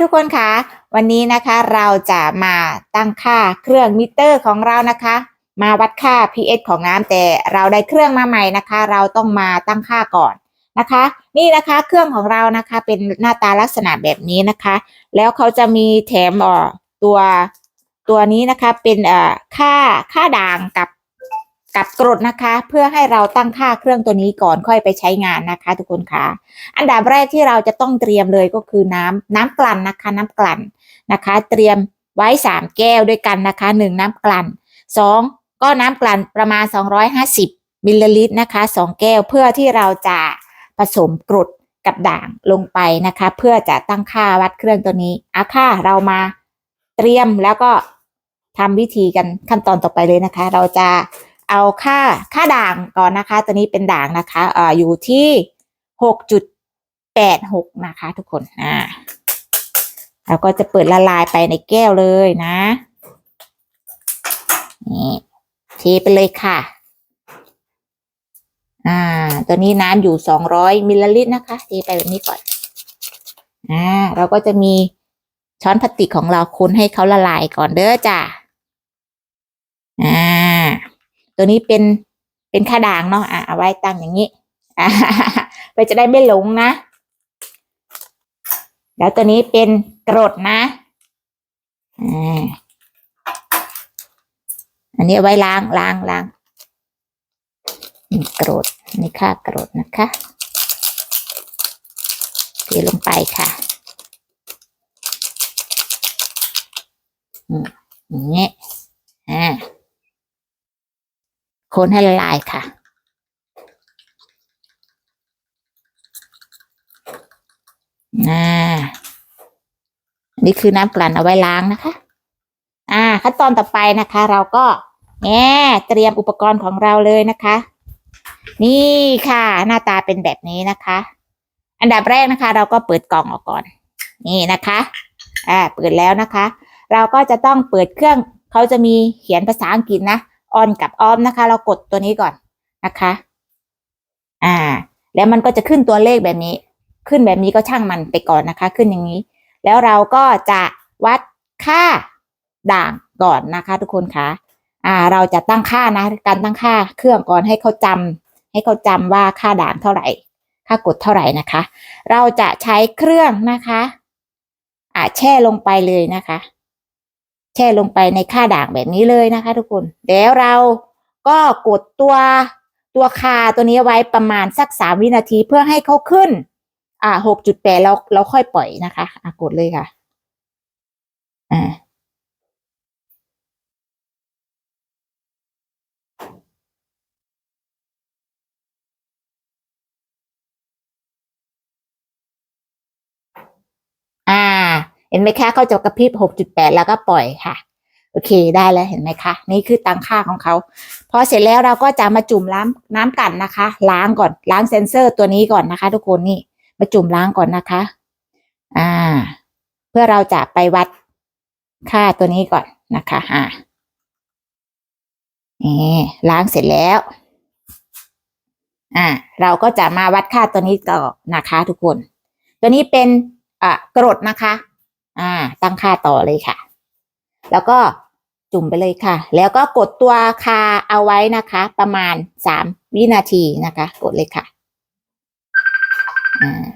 ทุกคนคะวันนี้นะคะเราจะมาตั้งค่าเครื่องมิเตอร์ของเรานะคะ มาวัดค่า pH ของน้ำแต่เราได้เครื่องมาใหม่นะคะ เราต้องมาตั้งค่าก่อนนะคะ นี่นะคะเครื่องของเรานะคะเป็นหน้าตาลักษณะแบบนี้นะคะ แล้วเขาจะมีแถมอ่อตัวตัวนี้นะคะเป็นเอ่อค่าค่าด่างกับ กับกรดนะคะ เพื่อให้เราตั้งค่าเครื่องตัวนี้ก่อนค่อยไปใช้งานนะคะ ทุกคนคะอันดับแรกที่เราจะต้องเตรียมเลยก็คือน้ำน้ำกลั่นนะคะ น้ำกลั่นนะคะ เตรียมไว้สามแก้วด้วยกันนะคะหนึ่งน้ำกลั่นสองก็น้ำกลั่นประมาณ 250มิลลิลิตรนะคะสองแก้วเพื่อที่เราจะผสมกรดกับด่างลงไปนะคะ เพื่อจะตั้งค่าวัดเครื่องตัวนี้อาค่าเรามาเตรียมแล้วก็ทำวิธีกันขั้นตอนต่อไปเลยนะคะ เราจะ เอาค่าค่าด่างก่อนนะคะ ตัวนี้เป็นด่างนะคะอ่ออยู่ที่หกจุดแปดหกนะคะทุกคนอ่าเราก็จะเปิดละลายไปในแก้วเลยนะนี่เทไปเลยค่ะ อ่า ตัวนี้น้ำอยู่สองร้อยมิลลิลิตรนะคะ เทไปแบบนี้ก่อน อ่า เราก็จะมีช้อนพลาสติกของเราคนให้เขาละลายก่อนเด้อจ้ะอ่า ตัวนี้เป็นเป็นค่าด่างเนาะอ่าเอาไว้ตั้งอย่างนี้อ่าเพื่อจะได้ไม่หลงนะ แล้วตัวนี้เป็นกรดนะอ่าอันนี้ไว้ล้างล้างล้างกรดนี่ค่ากรดนะคะเทลงไปค่ะอย่างเงี้ย คนให้ละลายค่ะอ่า นี่คือน้ำกลั่นเอาไว้ล้างนะคะ อ่า ขั้นตอนต่อไปนะคะ เราก็แง่เตรียมอุปกรณ์ของเราเลยนะคะ นี่ค่ะ หน้าตาเป็นแบบนี้นะคะ อันดับแรกนะคะ เราก็เปิดกล่องออกก่อน นี่นะคะ อ่า เปิดแล้วนะคะ เราก็จะต้องเปิดเครื่อง เขาจะมีเขียนภาษาอังกฤษนะ on กับ off นะคะ เรากดตัวนี้ก่อนนะคะ อ่า แล้วมันก็จะขึ้นตัวเลขแบบนี้ ขึ้นแบบนี้ก็ช่างมันไปก่อนนะคะ ขึ้นอย่างนี้ แล้วเราก็จะวัดค่าด่างก่อนนะคะ ทุกคนคะอ่า เราจะตั้งค่านะ การตั้งค่าเครื่องก่อนให้เขาจำให้เขาจำว่าค่าด่างเท่าไหร่ ค่ากดเท่าไหร่นะคะ เราจะใช้เครื่องนะคะ อ่าแช่ลงไปเลยนะคะ แช่ลงไปในค่าด่างแบบนี้เลยนะคะ ทุกคนแล้วเราก็กดตัวตัวคาตัวนี้ไว้ประมาณสักสามวินาทีเพื่อให้เขาขึ้น อ่าหกจุดแปดเราเราค่อยปล่อยนะคะ อ่ากดเลยค่ะ อ่า อ่า เห็นไหมคะเขาจะกระพริบหกจุดแปดแล้วก็ปล่อยค่ะ โอเคได้แล้วเห็นไหมคะ นี่คือตังค่าของเขาพอเสร็จแล้วเราก็จะมาจุ่มน้ำน้ำกันนะคะ ล้างก่อนล้างเซนเซอร์ตัวนี้ก่อนนะคะ ทุกคนนี่มาจุ่มล้างก่อนนะคะ อ่า เพื่อเราจะไปวัดค่าตัวนี้ก่อนนะคะ อ่านี่ล้างเสร็จแล้ว อ่า เราก็จะมาวัดค่าตัวนี้ต่อนะคะ ทุกคน ตัวนี้เป็นอ่ากรดนะคะ อ่า ตั้งค่าต่อเลยค่ะ แล้วก็จุ่มไปเลยค่ะ แล้วก็กดตัวคาเอาไว้นะคะ ประมาณสามวินาทีนะคะ กดเลยค่ะอ่า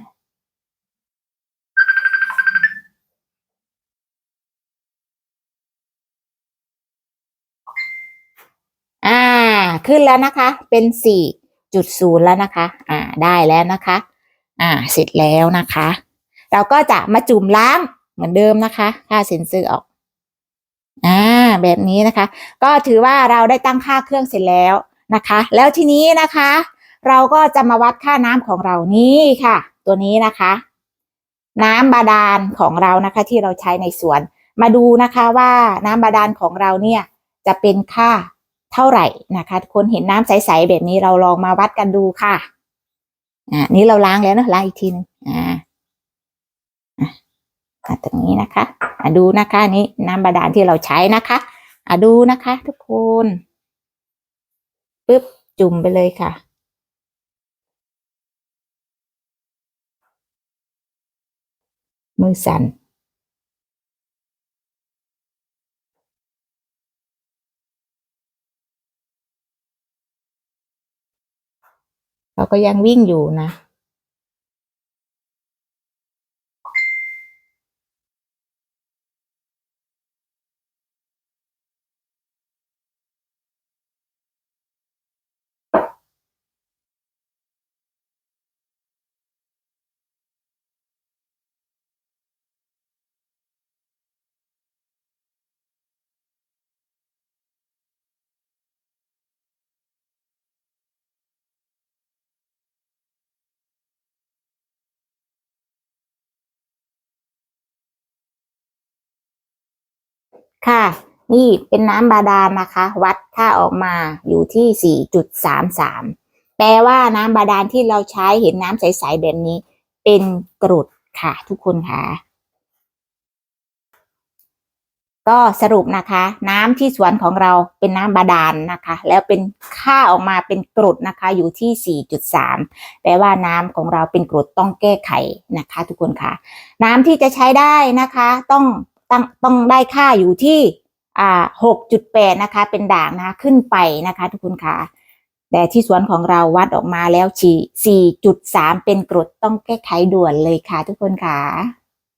อ่า ขึ้นแล้วนะคะ เป็นสี่จุดศูนย์แล้วนะคะ อ่า ได้แล้วนะคะ อ่า เสร็จแล้วนะคะ เราก็จะมาจุ่มล้าง เหมือนเดิมนะคะ ค่าเซ็นเซอร์ออกอ่าแบบนี้นะคะ ก็ถือว่าเราได้ตั้งค่าเครื่องเสร็จแล้วนะคะ แล้วทีนี้นะคะ เราก็จะมาวัดค่าน้ำของเรานี่ค่ะ ตัวนี้นะคะ น้ำบาดาลของเรานะคะ ที่เราใช้ในสวน มาดูนะคะว่าน้ำบาดาลของเราเนี่ยจะเป็นค่าเท่าไหร่นะคะคนเห็นน้ำใสๆแบบนี้เราลองมาวัดกันดูค่ะอ่านี้เราล้างแล้วนะล้างอีกทีนึง ค่ะตรงนี้นะคะดูนะคะนี้น้ำบาดาลที่เราใช้นะคะอะดูนะคะ ทุกคนปึ๊บจุ่มไปเลยค่ะ มือสั่นเราก็ยังวิ่งอยู่นะ ค่ะ นี่เป็นน้ำบาดาลนะคะ วัดค่าออกมาอยู่ที่4.33แปลว่าน้ำบาดาลที่เราใช้เห็นน้ำใสๆแบบนี้ เป็นกรดค่ะ ทุกคนค่ะ ก็สรุปนะคะ น้ำที่สวนของเราเป็นน้ำบาดาลนะคะ แล้วเป็นค่าออกมาเป็นกรดนะคะ อยู่ที่ 4.3 แปลว่าน้ำของเราเป็นกรดต้องแก้ไขนะคะ ทุกคนค่ะ น้ำที่จะใช้ได้นะคะ ต้อง ต้องต้องได้ค่าอยู่ที่อ่า6.8นะคะ เป็นด่างนะคะขึ้นไปนะคะ ทุกคนค่ะแต่ที่สวนของเราวัดออกมาแล้วฉี4.3 เป็นกรดต้องแก้ไขด่วนเลยค่ะทุกคนค่ะ